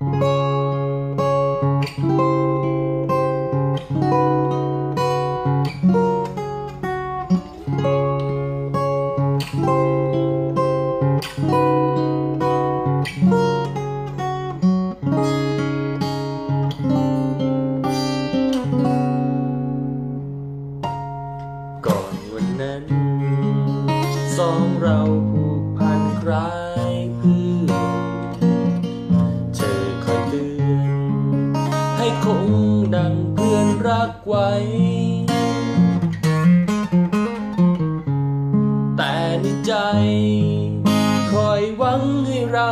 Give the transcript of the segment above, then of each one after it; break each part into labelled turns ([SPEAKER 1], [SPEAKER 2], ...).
[SPEAKER 1] ก่อนวันนั้น สองเราผูกพันคล้า ให้คงดังเพื่อนรักไว้ แต่ในใจ คอยหวังให้เรา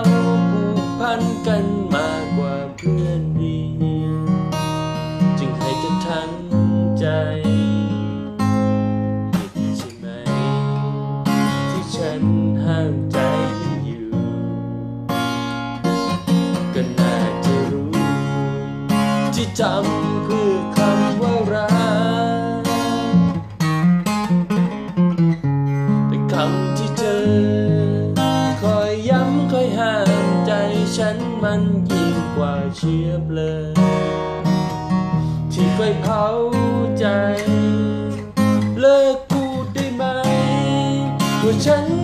[SPEAKER 1] ผูกพันกันมากกว่าเพื่อนดีจึงให้จะทั้งใจใช่ไหม ที่ฉันห้ามใจ จำเพื่อคำว่ารักแต่คำที่เธอคอยย้ำคอยห้ามใจฉันมันยิ่งกว่าเชื้อเลิงที่ไฟเผาใจ เลิกพูดได้ไหมว่าฉัน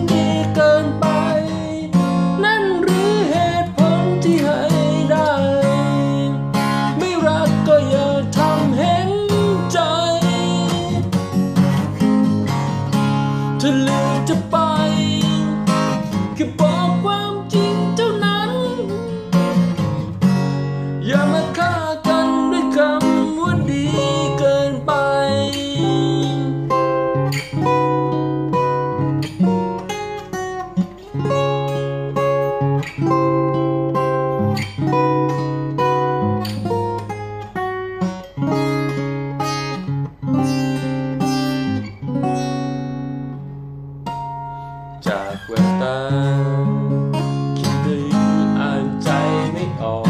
[SPEAKER 1] จากแววตา คิดถึงอ่านใจไม่ออก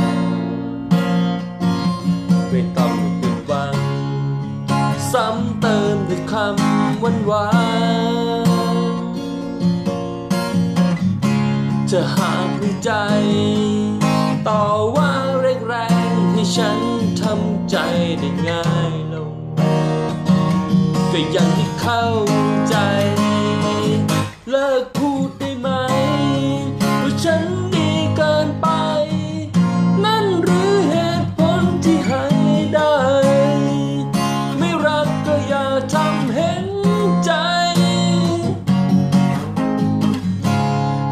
[SPEAKER 1] ไม่ต้องปิดบัง ซ้ำเติมด้วยคำหวานหวานๆจะหากมีใจ ต่อว่าแรงๆให้ฉันทำใจได้ง่ายลง ก็ยังที่เข้าใจ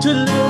[SPEAKER 1] ถ้า